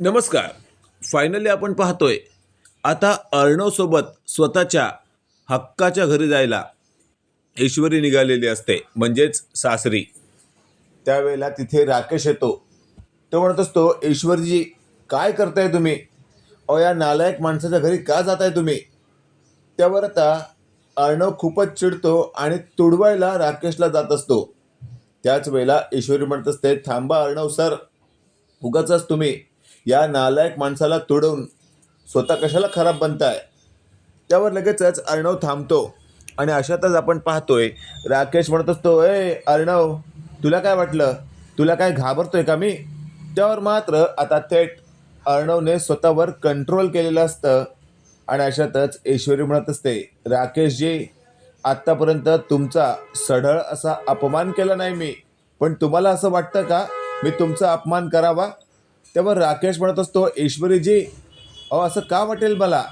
नमस्कार. फायनली आपण पाहतोय. आता अर्णवसोबत स्वतःच्या हक्काच्या घरी जायला ईश्वरी निघालेली असते म्हणजेच सासरी. त्यावेळेला तिथे राकेश येतो. तो म्हणत असतो ईश्वरजी काय करताय तुम्ही? अहो या नालायक माणसाच्या घरी का जाताय तुम्ही? त्यावर आता अर्णव खूपच चिडतो आणि तुडवायला राकेशला जात असतो. त्याच वेळेला ईश्वरी म्हणत असते थांबा अर्णव सर उगाच तुम्ही या नालायक माणसाला तोडवून स्वतः कशाला खराब बनताय? त्यावर लगेचच अर्णव थांबतो. आणि अशातच आपण पाहतोय राकेश म्हणत असतो ए अर्णव तुला काय वाटलं? तुला काय घाबरतोय का मी? त्यावर मात्र आता थेट अर्णवने स्वतःवर कंट्रोल केलेलं असतं. आणि अशातच ईश्वरी म्हणत असते राकेशजी आत्तापर्यंत तुमचा सढळ असा अपमान केला नाही मी. पण तुम्हाला असं वाटतं का? मी तुमचा अपमान करावा? त्यावर राकेश म्हणत असतो ईश्वरीजी अहो असं का वाटेल मला?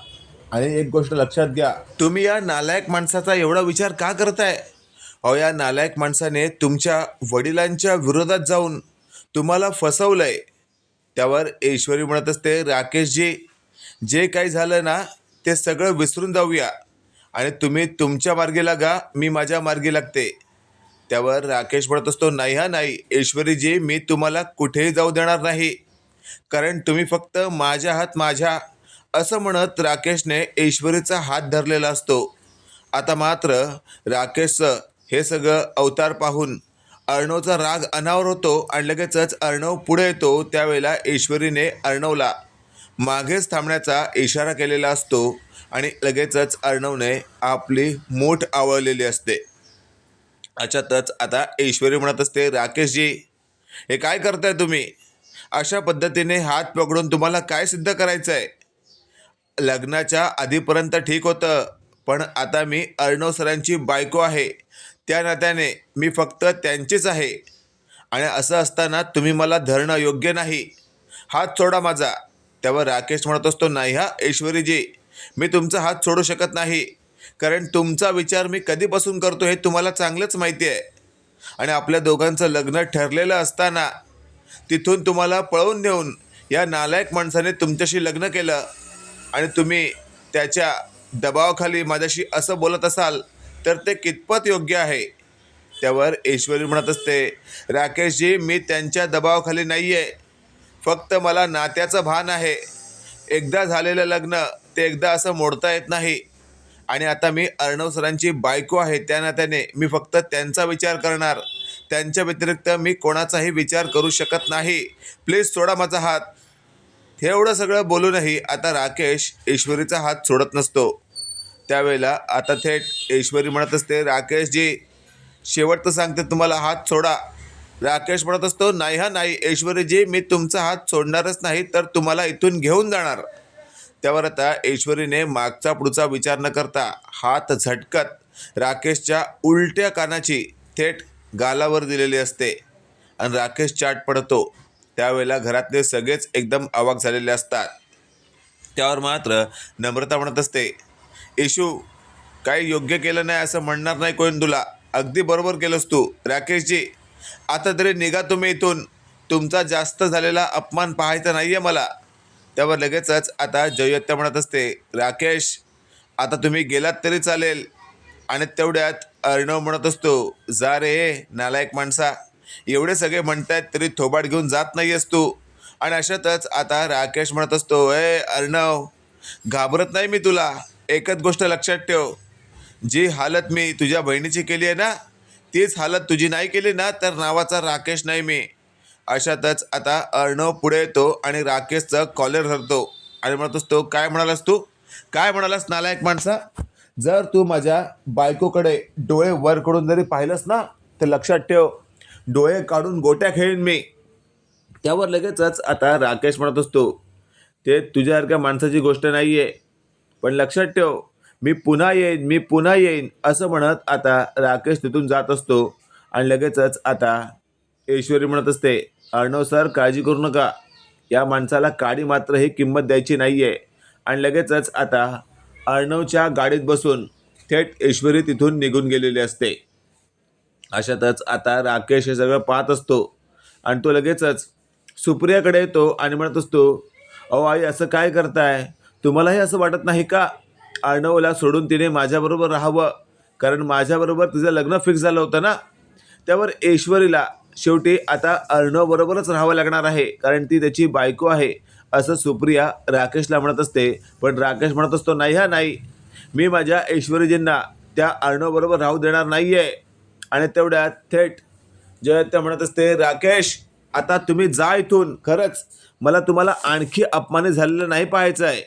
आणि एक गोष्ट लक्षात घ्या तुम्ही या नालायक माणसाचा एवढा विचार का करताय? अहो या नालायक माणसाने तुमच्या वडिलांच्या विरोधात जाऊन तुम्हाला फसवलंय. त्यावर ईश्वरी म्हणत असते राकेशजी जे काही झालं ना ते सगळं विसरून जाऊया आणि तुम्ही तुमच्या मार्गी लागा मी माझ्या मार्गी लागते. त्यावर राकेश म्हणत असतो नाही हा नाही ईश्वरीजी मी तुम्हाला कुठेही जाऊ देणार नाही. कारण तुम्ही फक्त माझ्या हात माझ्या असं म्हणत राकेशने ईश्वरीचा हात धरलेला असतो. आता मात्र राकेशचं हे सगळं अवतार पाहून अर्णवचा राग अनावर होतो आणि लगेचच अर्णव पुढे येतो त्यावेळेला ईश्वरीने अर्णवला मागेच थांबण्याचा इशारा केलेला असतो आणि लगेचच अर्णवने आपली मूठ आवळलेली असते. अशातच आता ईश्वरी म्हणत असते राकेशजी हे काय करताय तुम्ही? अशा पद्धतीने हात पकडून तुम्हाला काय सिद्ध करायचं आहे लग्नाच्या आधीपर्यंत ठीक होतं पण आता मी अर्णव सरांची बायको आहे. त्या नात्याने मी फक्त त्यांचीच आहे. आणि असं असताना तुम्ही मला धरणं योग्य नाही. हात सोडा माझा. त्यावर राकेश म्हणत असतो नाही हा ऐश्वरीजी मी तुमचा हात सोडू शकत नाही. कारण तुमचा विचार मी कधीपासून करतो हे तुम्हाला चांगलंच माहिती आहे. आणि आपल्या दोघांचं लग्न ठरलेलं असताना तिथून तुम्हाला पळवून नेऊन या नालायक माणसाने तुमच्याशी लग्न केलं आणि तुम्ही त्याच्या दबावाखाली माझ्याशी असं बोलत असाल तर ते कितपत योग्य आहे? त्यावर ईश्वरी म्हणत असते राकेशजी मी त्यांच्या दबावाखाली नाही आहे फक्त मला नात्याचं भान आहे. एकदा झालेलं लग्न ते एकदा असं मोडता येत नाही. आणि आता मी अर्णव सरांची बायको आहे त्या नात्याने मी फक्त त्यांचा विचार करणार. त्यांच्या व्यतिरिक्त मी कोणाचाही विचार करू शकत नाही. प्लीज सोडा माझा हात. हे एवढं सगळं बोलूनही आता राकेश ईश्वरीचा हात सोडत नसतो. त्यावेळेला आता थेट ईश्वरी म्हणत असते राकेशजी शेवटचं सांगते तुम्हाला हात सोडा. राकेश म्हणत असतो नाही हा नाही ईश्वरीजी मी तुमचा हात सोडणारच नाही तर तुम्हाला इथून घेऊन जाणार. त्यावर आता ईश्वरीने मागचा पुढचा विचार न करता हात झटकत राकेशच्या उलट्या कानाची थेट गालावर दिलेली असते. आणि राकेश चाट पडतो. त्यावेळेला घरातले सगळेच एकदम अवाक झालेले असतात. त्यावर मात्र नम्रता म्हणत असते. इशू काही योग्य केलं नाही असं म्हणणार नाही कोण तुला? अगदी बरोबर केलंस तू राकेशजी. आता तरी निघा तुम्ही इथून. तुमचा जास्त झालेला अपमान पाहायचा नाही आहे मला. त्यावर लगेचच आता जयत्या म्हणत असते राकेश आता तुम्ही गेलात तरी चालेल. आणि तेवढ्यात अर्णव म्हणत असतो जा रे नालायक माणसा एवढे सगळे म्हणतायत तरी थोबाड घेऊन जात नाही आहेस तू. आणि अशातच आता राकेश म्हणत असतो ए अर्णव घाबरत नाही मी तुला एकच गोष्ट लक्षात ठेव. जी हालत मी तुझ्या बहिणीची केली आहे ना तीच हालत तुझी नाही केली ना तर नावाचा राकेश नाही मी. अशातच आता अर्णव पुढे येतो आणि राकेशचं कॉलर धरतो आणि म्हणत असतो काय म्हणालास तू? काय म्हणालास नालायक माणसा? जर तू माझ्या बायकोकडे डोळे वर करून जरी पाहिलंस ना तर लक्षात ठेव डोळे काढून गोट्या खेळीन मी. त्यावर लगेचच आता राकेश म्हणत असतो ते तुझ्यासारख्या माणसाची गोष्ट नाही आहे पण लक्षात ठेव मी पुन्हा येईन मी पुन्हा येईन असं म्हणत आता राकेश तिथून जात असतो आणि लगेचच आता ऐश्वरी म्हणत असते अर्णव सर काळजी करू नका. या माणसाला काडी मात्र ही किंमत द्यायची नाही आहे आणि लगेचच आता अर्णवच्या गाडीत बसून थेट ईश्वरी तिथून निघून गेलेली असते. अशातच आता राकेश हे सगळं पाहत असतो. आणि तो लगेचच सुप्रियाकडे येतो आणि म्हणत असतो अहो आई असं काय करताय? तुम्हालाही असं वाटत नाही का? अर्णवला सोडून तिने माझ्याबरोबर राहावं. कारण माझ्याबरोबर तिचं लग्न फिक्स झालं होतं ना? त्यावर ऐश्वरीला शेवटी आता अर्णवबरोबरच राहावं लागणार आहे. कारण ती त्याची बायको आहे. असं सुप्रिया राकेशला म्हणत असते पण राकेश म्हणत असतो नाही हा नाही. मी माझ्या ऐश्वरीजींना त्या अर्णवबरोबर राहू देणार नाही आहे आणि तेवढ्यात थेट जयत्या म्हणत असते राकेश आता तुम्ही जा इथून. खरंच मला तुम्हाला आणखी अपमानित झालेलं नाही पाहायचं आहे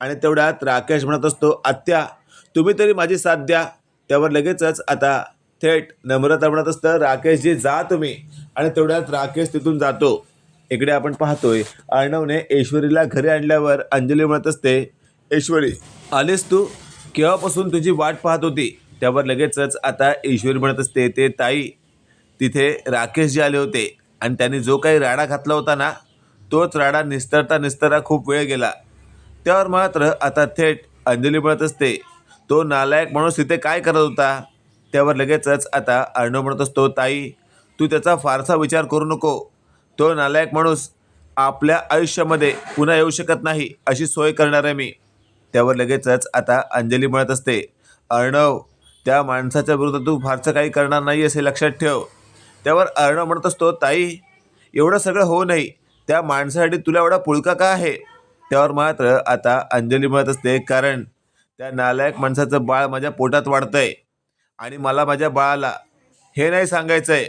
आणि तेवढ्यात राकेश म्हणत असतो आत्या तुम्ही तरी माझी साथ द्या. त्यावर लगेचच आता थेट नम्रता म्हणत असतं राकेशजी जा तुम्ही. आणि तेवढ्यात राकेश तिथून जातो. इकडे आपण पाहतोय अर्णवने ऐश्वरीला घरी आणल्यावर अंजली म्हणत असते ऐश्वरी आलीस तू? केव्हापासून तुझी वाट पाहत होती? त्यावर लगेचच आता ऐश्वरी म्हणत असते ते ताई तिथे राकेश जे आले होते आणि त्यांनी जो काही राडा घातला होता ना तोच राडा निस्तरता निस्तरता खूप वेळ गेला. त्यावर मात्र आता थेट अंजली म्हणत असते तो नालायक माणूस तिथे काय करत होता? त्यावर लगेचच आता अर्णव म्हणत असतो ताई तू त्याचा फारसा विचार करू नको. तो नालायक माणूस आपल्या आयुष्यामध्ये पुन्हा येऊ शकत नाही अशी सोय करणार आहे मी. त्यावर लगेचच आता अंजली म्हणत असते अर्णव त्या माणसाच्या विरुद्ध तू फारसं काही करणार नाही असे लक्षात ठेव. त्यावर अर्णव म्हणत असतो ताई एवढं सगळं होऊ नाही त्या माणसासाठी तुला एवढा पुळका का आहे? त्यावर मात्र आता अंजली म्हणत असते कारण त्या नालायक माणसाचं बाळ माझ्या पोटात वाढतंय आणि मला माझ्या बाळाला हे नाही सांगायचं आहे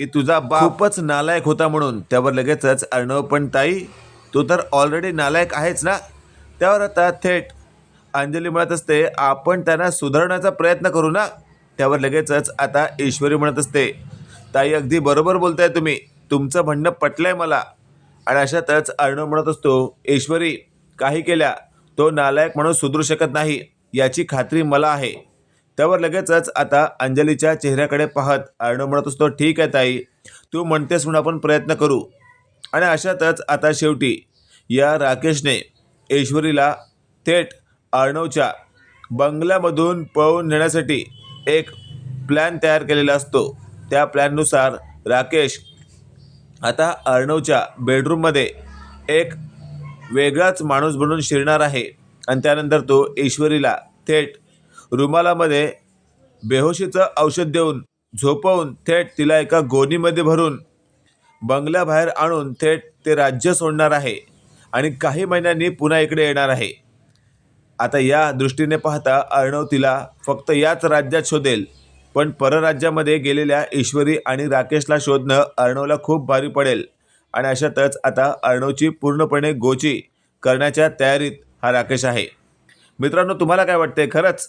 की तुझा बाप खूपच नालायक होता म्हणून. त्यावर लगेचच अर्णव पण ताई तू तर ऑलरेडी नालायक आहेच ना? त्यावर आता थेट अंजली म्हणत असते आपण त्यांना सुधारण्याचा प्रयत्न करू ना? त्यावर लगेचच आता ईश्वरी म्हणत असते ताई अगदी बरोबर बोलताय तुम्ही. तुमचं म्हणणं पटलंय मला. आणि अशातच अर्णव म्हणत असतो ईश्वरी काही केल्या तो नालायक म्हणून सुधरू शकत नाही याची खात्री मला आहे. त्यावर लगेचच आता अंजलीच्या चेहऱ्याकडे पाहत अर्णव म्हणत असतो ठीक आहे ताई तू म्हणतेस म्हणून आपण प्रयत्न करू. आणि अशातच आता शेवटी या राकेशने ऐश्वरीला थेट अर्णवच्या बंगल्यामधून पळवून नेण्यासाठी एक प्लॅन तयार केलेला असतो. त्या प्लॅननुसार राकेश आता अर्णवच्या बेडरूममध्ये एक वेगळाच माणूस बनून शिरणार आहे. आणि त्यानंतर तो ईश्वरीला थेट रुमालामध्ये बेहोशीचं औषध देऊन झोपवून थेट तिला एका गोणीमध्ये भरून बंगल्याबाहेर आणून थेट ते राज्य सोडणार आहे आणि काही महिन्यांनी पुन्हा इकडे येणार आहे. आता या दृष्टीने पाहता अर्णव तिला फक्त याच राज्यात शोधेल पण परराज्यामध्ये गेलेल्या ईश्वरी आणि राकेशला शोधणं अर्णवला खूप भारी पडेल आणि अशातच आता अर्णवची पूर्णपणे गोची करण्याच्या तयारीत हा राकेश आहे. मित्रांनो तुम्हाला काय वाटते खरंच